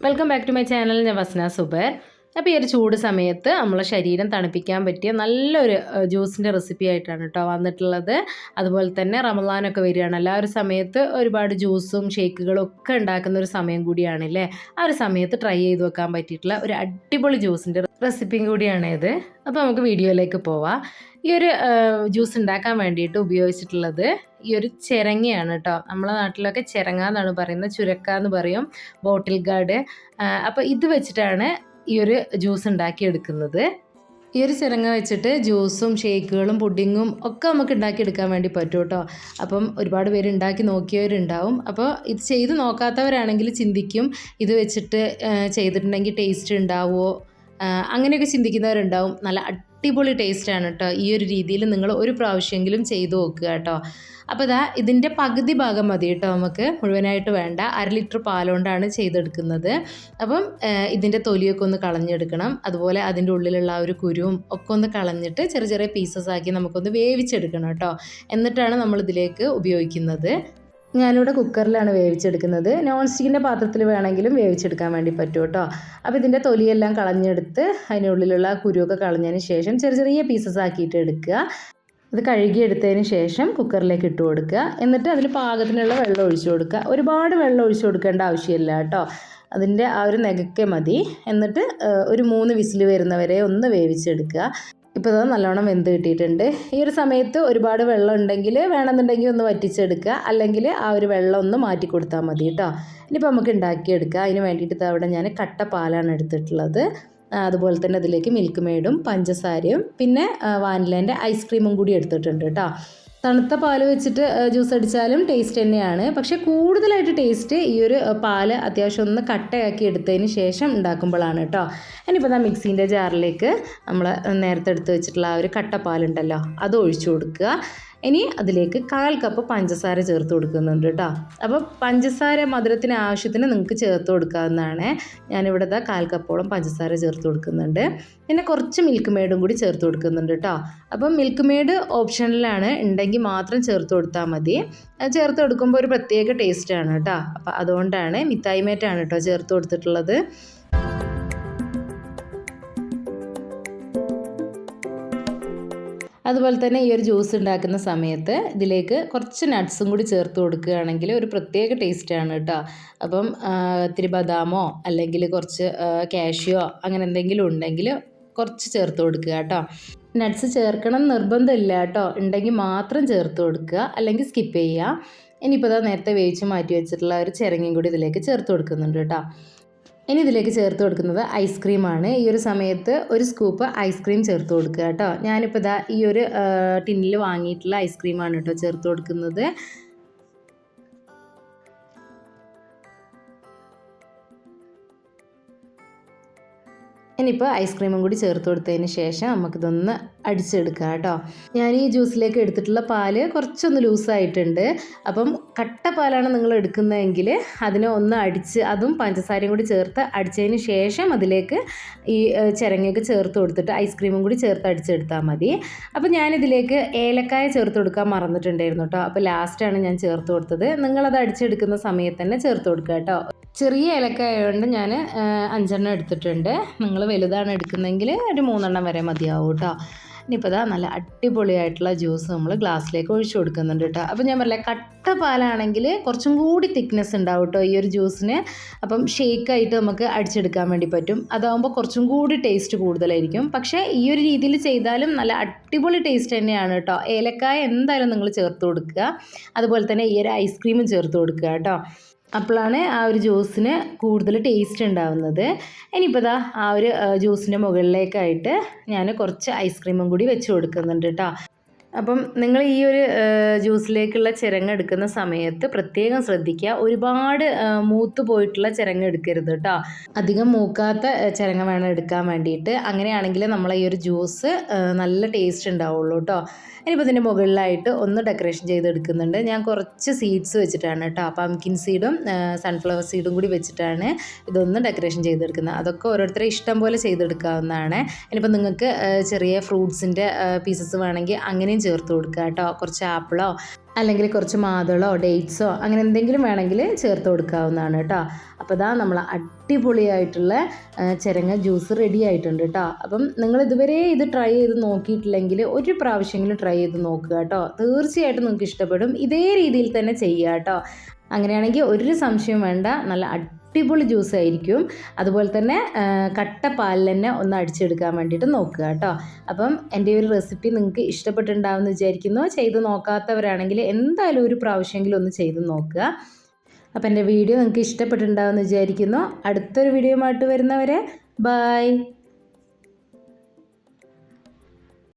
Welcome back to my channel ഞാൻ വസ്ന സുബർ. അപ്പോൾ ഈ ഒരു ചൂട് സമയത്ത് നമ്മളെ ശരീരം തണുപ്പിക്കാൻ പറ്റിയ നല്ലൊരു ജ്യൂസിന്റെ റെസിപ്പി ആയിട്ടാണ് കേട്ടോ വന്നിട്ടുള്ളത്. അതുപോലെ തന്നെ റമദാനൊക്കെ വരികയാണല്ലോ ആ ഒരു സമയത്ത് ഒരുപാട് ജ്യൂസും ഷേക്കുകളും ഒക്കെ ഉണ്ടാക്കുന്ന ഒരു സമയം കൂടിയാണല്ലേ ആ ഒരു സമയത്ത് ട്രൈ ചെയ്ത് വെക്കാൻ പറ്റിയിട്ടുള്ള ഒരു അടിപൊളി ജ്യൂസിന്റെ റെസിപ്പിയും കൂടിയാണ് ഇത്. അപ്പോൾ നമുക്ക് വീഡിയോയിലേക്ക് പോവാം. ഈ ഒരു ജ്യൂസ് ഉണ്ടാക്കാൻ വേണ്ടിയിട്ട് ഉപയോഗിച്ചിട്ടുള്ളത് ഈ ഒരു ചിരങ്ങയാണ് കേട്ടോ നമ്മളെ നാട്ടിലൊക്കെ ചിരങ്ങ എന്നാണ് പറയുന്നത്. ചുരക്ക എന്ന് പറയും. Bottle gourd. അപ്പോൾ ഇത് വെച്ചിട്ടാണ് ഈ ഒരു ജ്യൂസ് ഉണ്ടാക്കിയെടുക്കുന്നത്. ഈ ഒരു ചിരങ്ങ വെച്ചിട്ട് ജ്യൂസും ഷേക്കുകളും പുഡിങ്ങും ഒക്കെ നമുക്ക് ഉണ്ടാക്കിയെടുക്കാൻ വേണ്ടി പറ്റും കേട്ടോ അപ്പം ഒരുപാട് പേര് ഉണ്ടാക്കി നോക്കിയവരുണ്ടാവും. അപ്പോൾ ഇത് ചെയ്ത് നോക്കാത്തവരാണെങ്കിൽ ചിന്തിക്കും ഇത് വെച്ചിട്ട് ചെയ്തിട്ടുണ്ടെങ്കിൽ ടേസ്റ്റ് ഉണ്ടാവുമോ? അങ്ങനെയൊക്കെ ചിന്തിക്കുന്നവരുണ്ടാവും. നല്ല അടിപൊളി ടേസ്റ്റാണ് കേട്ടോ ഈ ഒരു രീതിയിൽ നിങ്ങൾ ഒരു പ്രാവശ്യമെങ്കിലും ചെയ്തു നോക്കുക കേട്ടോ അപ്പോൾ ഇതാ ഇതിന്റെ പകുതി ഭാഗം മതി കേട്ടോ നമുക്ക്. മുഴുവനായിട്ട് വേണ്ട. അര ലിറ്റർ പാലുകൊണ്ടാണ് ചെയ്തെടുക്കുന്നത്. അപ്പം ഇതിന്റെ തൊലിയൊക്കെ ഒന്ന് കളഞ്ഞെടുക്കണം. അതുപോലെ അതിന്റെ ഉള്ളിലുള്ള ആ ഒരു കുരുവും ഒക്കെ ഒന്ന് കളഞ്ഞിട്ട് ചെറിയ ചെറിയ പീസസ് ആക്കി നമുക്കൊന്ന് വേവിച്ചെടുക്കണം കേട്ടോ എന്നിട്ടാണ് നമ്മളിതിലേക്ക് ഉപയോഗിക്കുന്നത്. ഞാനിവിടെ കുക്കറിലാണ് വേവിച്ചെടുക്കുന്നത്. നോൺ സ്റ്റിക്കിന്റെ പാത്രത്തിൽ വേണമെങ്കിലും വേവിച്ചെടുക്കാൻ വേണ്ടി പറ്റും കേട്ടോ. അപ്പോൾ ഇതിന്റെ തൊലിയെല്ലാം കളഞ്ഞെടുത്ത് അതിനുള്ളിലുള്ള കുരുവൊക്കെ കളഞ്ഞതിന് ശേഷം ചെറിയ ചെറിയ പീസസ് ആക്കിയിട്ട് എടുക്കുക. ഇത് കഴുകിയെടുത്തതിന് ശേഷം കുക്കറിലേക്ക് ഇട്ട് കൊടുക്കുക. എന്നിട്ട് അതിൽ പാകത്തിനുള്ള വെള്ളം ഒഴിച്ചു കൊടുക്കുക. ഒരുപാട് വെള്ളം ഒഴിച്ചു കൊടുക്കേണ്ട ആവശ്യമില്ല കേട്ടോ. അതിന്റെ ആ ഒരു നെകക്കെ മതി. എന്നിട്ട് ഒരു മൂന്ന് വിസിൽ വരുന്നവരെ ഒന്ന് വേവിച്ചെടുക്കുക. ഇപ്പോൾ ഇത് നല്ലോണം വെന്ത് കിട്ടിയിട്ടുണ്ട്. ഈ ഒരു സമയത്ത് ഒരുപാട് വെള്ളം ഉണ്ടെങ്കിൽ വേണമെന്നുണ്ടെങ്കിൽ ഒന്ന് വറ്റിച്ചെടുക്കുക. അല്ലെങ്കിൽ ആ ഒരു വെള്ളം ഒന്ന് മാറ്റി കൊടുത്താൽ മതി കേട്ടോ. ഇനിയിപ്പോൾ നമുക്ക് ഉണ്ടാക്കിയെടുക്കുക അതിന് വേണ്ടിയിട്ട് അവിടെ ഞാൻ കട്ട പാലാണ് എടുത്തിട്ടുള്ളത്. അതുപോലെ തന്നെ അതിലേക്ക് മിൽക്ക് മെയ്ഡും പഞ്ചസാരയും പിന്നെ വാനിലേന്റെ ഐസ്ക്രീമും കൂടി എടുത്തിട്ടുണ്ട് കേട്ടോ. തണുത്ത പാൽ വെച്ചിട്ട് ജ്യൂസ് അടിച്ചാലും ടേസ്റ്റ് തന്നെയാണ്. പക്ഷെ കൂടുതലായിട്ട് ടേസ്റ്റ് ഈ ഒരു പാൽ അത്യാവശ്യം ഒന്ന് കട്ടയാക്കി എടുത്തതിന് ശേഷം ഉണ്ടാക്കുമ്പോഴാണ് കേട്ടോ ഇനിയിപ്പോൾ ഞാൻ മിക്സീന്റെ ജാറിലേക്ക് നമ്മൾ നേരത്തെ എടുത്ത് വെച്ചിട്ടുള്ള ആ ഒരു കട്ടപ്പാലുണ്ടല്ലോ അത് ഒഴിച്ചു കൊടുക്കുക. ഇനി അതിലേക്ക് കാൽ കപ്പ് പഞ്ചസാര ചേർത്ത് കൊടുക്കുന്നുണ്ട് കേട്ടോ. അപ്പോൾ പഞ്ചസാര മധുരത്തിന് ആവശ്യത്തിന് നിങ്ങൾക്ക് ചേർത്ത് കൊടുക്കാവുന്നതാണ്. ഞാനിവിടെ ഇതാ കാൽ കപ്പോളം പഞ്ചസാര ചേർത്ത് കൊടുക്കുന്നുണ്ട്. പിന്നെ കുറച്ച് മിൽക്ക് മേഡും കൂടി ചേർത്ത് കൊടുക്കുന്നുണ്ട് കേട്ടോ. അപ്പം മിൽക്ക് മേഡ് ഓപ്ഷനിലാണ് ഉണ്ടെങ്കിൽ മാത്രം ചേർത്ത് കൊടുത്താൽ മതി. ചേർത്ത് കൊടുക്കുമ്പോൾ ഒരു പ്രത്യേക ടേസ്റ്റാണ് കേട്ടോ. അപ്പോൾ അതുകൊണ്ടാണ് മിത്തായ്മേറ്റാണ് മേറ്റാണ് കേട്ടോ ചേർത്ത് കൊടുത്തിട്ടുള്ളത്. അതുപോലെ തന്നെ ഈ ഒരു ജ്യൂസ് ഉണ്ടാക്കുന്ന സമയത്ത് ഇതിലേക്ക് കുറച്ച് നട്ട്സും കൂടി ചേർത്ത് കൊടുക്കുകയാണെങ്കിൽ ഒരു പ്രത്യേക ടേസ്റ്റാണ് കേട്ടോ. അപ്പം ഇത്തിരി ബദാമോ അല്ലെങ്കിൽ കുറച്ച് കാഷ്യോ അങ്ങനെ എന്തെങ്കിലും ഉണ്ടെങ്കിൽ കുറച്ച് ചേർത്ത് കൊടുക്കുക കേട്ടോ. നട്ട്സ് ചേർക്കണം നിർബന്ധമില്ല കേട്ടോ. ഉണ്ടെങ്കിൽ മാത്രം ചേർത്ത് കൊടുക്കുക അല്ലെങ്കിൽ സ്കിപ്പ് ചെയ്യുക. ഇനിയിപ്പോൾ ഇതാ നേരത്തെ വേവിച്ച് മാറ്റി വെച്ചിട്ടുള്ള ഒരു ചിരങ്ങയും കൂടി ഇതിലേക്ക് ചേർത്ത് കൊടുക്കുന്നുണ്ട് കേട്ടോ. ഇനി ഇതിലേക്ക് ചേർത്ത് കൊടുക്കുന്നത് ഐസ്ക്രീമാണ് ഈ ഒരു സമയത്ത് ഒരു സ്കൂപ്പ് ഐസ്ക്രീം ചേർത്ത് കൊടുക്കുക കേട്ടോ. ഞാനിപ്പോൾ ഇതാ ഈ ഒരു ടിന്നിൽ വാങ്ങിയിട്ടുള്ള ഐസ്ക്രീമാണ് കേട്ടോ ചേർത്ത് കൊടുക്കുന്നത്. ഇനിയിപ്പോൾ ഐസ്ക്രീമും കൂടി ചേർത്ത് കൊടുത്തതിന് ശേഷം നമുക്കിതൊന്ന് അടിച്ചെടുക്കാം കേട്ടോ. ഞാൻ ഈ ജ്യൂസിലേക്ക് എടുത്തിട്ടുള്ള പാൽ കുറച്ചൊന്ന് ലൂസായിട്ടുണ്ട്. അപ്പം കട്ട പാലാണ് നിങ്ങൾ എടുക്കുന്നതെങ്കിൽ അതിനെ ഒന്ന് അടിച്ച് അതും പഞ്ചസാരയും കൂടി ചേർത്ത് അടിച്ചതിന് ശേഷം അതിലേക്ക് ഈ ചിരങ്ങയൊക്കെ ചേർത്ത് കൊടുത്തിട്ട് ഐസ്ക്രീമും കൂടി ചേർത്ത് അടിച്ചെടുത്താൽ മതി. അപ്പം ഞാനിതിലേക്ക് ഏലക്കായ ചേർത്ത് കൊടുക്കാൻ മറന്നിട്ടുണ്ടായിരുന്നു കേട്ടോ. അപ്പോൾ ലാസ്റ്റാണ് ഞാൻ ചേർത്ത് കൊടുത്തത്. നിങ്ങളത് അടിച്ചെടുക്കുന്ന സമയത്ത് തന്നെ ചേർത്ത് കൊടുക്കുക കേട്ടോ. ചെറിയ ഏലക്കായ ആയതുകൊണ്ട് ഞാൻ അഞ്ചെണ്ണം എടുത്തിട്ടുണ്ട്. നിങ്ങൾ വലുതാണ് എടുക്കുന്നതെങ്കിൽ ഒരു മൂന്നെണ്ണം വരെ മതിയാവും കേട്ടോ ഇനിയിപ്പോൾ ഇതാ നല്ല അടിപൊളിയായിട്ടുള്ള ജ്യൂസ് നമ്മൾ ഗ്ലാസ്സിലേക്ക് ഒഴിച്ചു കൊടുക്കുന്നുണ്ട് കേട്ടോ അപ്പോൾ ഞാൻ പറയാം കട്ട പാലാണെങ്കിൽ കുറച്ചും കൂടി തിക്നെസ് ഉണ്ടാവും കേട്ടോ ഈ ഒരു ജ്യൂസിന്. അപ്പം ഷേക്കായിട്ട് നമുക്ക് അടിച്ചെടുക്കാൻ വേണ്ടി പറ്റും. അതാകുമ്പോൾ കുറച്ചും കൂടി ടേസ്റ്റ് കൂടുതലായിരിക്കും. പക്ഷേ ഈ ഒരു രീതിയിൽ ചെയ്താലും നല്ല അടിപൊളി ടേസ്റ്റ് തന്നെയാണ് കേട്ടോ ഏലക്കായ എന്തായാലും നിങ്ങൾ ചേർത്ത് കൊടുക്കുക. അതുപോലെ തന്നെ ഈ ഒരു ഐസ്ക്രീമും ചേർത്ത് കൊടുക്കുക കേട്ടോ അപ്പോഴാണ് ആ ഒരു ജ്യൂസിന് കൂടുതൽ ടേസ്റ്റ് ഉണ്ടാവുന്നത്. ഇനിയിപ്പോൾ ഇതാ ആ ഒരു ജ്യൂസിന്റെ മുകളിലേക്കായിട്ട് ഞാൻ കുറച്ച് ഐസ്ക്രീമും കൂടി വെച്ച് കൊടുക്കുന്നുണ്ട് കേട്ടോ അപ്പം നിങ്ങൾ ഈ ഒരു ജ്യൂസിലേക്കുള്ള ചിരങ്ങ എടുക്കുന്ന സമയത്ത് പ്രത്യേകം ശ്രദ്ധിക്കുക. ഒരുപാട് മൂത്ത് പോയിട്ടുള്ള ചിരങ്ങ എടുക്കരുത് കേട്ടോ അധികം മൂക്കാത്ത ചിരങ്ങ വേണം എടുക്കാൻ വേണ്ടിയിട്ട്. അങ്ങനെയാണെങ്കിൽ നമ്മൾ ഈ ഒരു ജ്യൂസ് നല്ല ടേസ്റ്റ് ഉണ്ടാവുള്ളൂ കേട്ടോ ഇനിയിപ്പോൾ ഇതിന്റെ മുകളിലായിട്ട് ഒന്ന് ഡെക്കറേഷൻ ചെയ്തെടുക്കുന്നുണ്ട് ഞാൻ കുറച്ച് സീഡ്സ് വെച്ചിട്ടാണ് കേട്ടോ പംകിൻ സീഡും സൺഫ്ലവർ സീഡും കൂടി വെച്ചിട്ടാണ് ഇതൊന്ന് ഡെക്കറേഷൻ ചെയ്തെടുക്കുന്നത് അതൊക്കെ ഓരോരുത്തരെ ഇഷ്ടം പോലെ ചെയ്തെടുക്കാവുന്നതാണ്. ഇനിയിപ്പോൾ നിങ്ങൾക്ക് ചെറിയ ഫ്രൂട്ട്സിന്റെ പീസസ് വേണമെങ്കിൽ അങ്ങനെയും ചേർത്ത് കൊടുക്കുക കേട്ടോ. കുറച്ച് ആപ്പിളോ അല്ലെങ്കിൽ കുറച്ച് മാതളോ ഡേറ്റ്സോ അങ്ങനെ എന്തെങ്കിലും വേണമെങ്കിൽ ചേർത്ത് കൊടുക്കാവുന്നതാണ് കേട്ടോ. അപ്പോൾ ഇതാ നമ്മൾ അടിപൊളിയായിട്ടുള്ള ചിരങ്ങ ജ്യൂസ് റെഡി ആയിട്ടുണ്ട് കേട്ടോ. അപ്പം നിങ്ങൾ ഇതുവരെ ഇത് ട്രൈ ചെയ്ത് നോക്കിയിട്ടില്ലെങ്കിൽ ഒരു പ്രാവശ്യമെങ്കിലും ട്രൈ ചെയ്ത് നോക്കുക കേട്ടോ. തീർച്ചയായിട്ടും നിങ്ങൾക്ക് ഇഷ്ടപ്പെടും. ഇതേ രീതിയിൽ തന്നെ ചെയ്യുക കേട്ടോ. അങ്ങനെയാണെങ്കിൽ ഒരു സംശയം വേണ്ട. നല്ല അടിപൊളി ജ്യൂസ് ആയിരിക്കും. അതുപോലെ തന്നെ കട്ട പാലിൽ തന്നെ ഒന്ന് അടിച്ചെടുക്കാൻ വേണ്ടിയിട്ട് നോക്കുക കേട്ടോ. അപ്പം എന്റെ ഒരു റെസിപ്പി നിങ്ങൾക്ക് ഇഷ്ടപ്പെട്ടിട്ടുണ്ടാവുമെന്ന് വിചാരിക്കുന്നു. ചെയ്ത് നോക്കാത്തവരാണെങ്കിൽ എന്തായാലും ഒരു പ്രാവശ്യമെങ്കിലും ഒന്ന് ചെയ്ത് നോക്കുക. അപ്പം എന്റെ വീഡിയോ നിങ്ങൾക്ക് ഇഷ്ടപ്പെട്ടിട്ടുണ്ടാവുമെന്ന് വിചാരിക്കുന്നു. അടുത്തൊരു വീഡിയോ ആയിട്ട് വരുന്നവരെ ബൈ.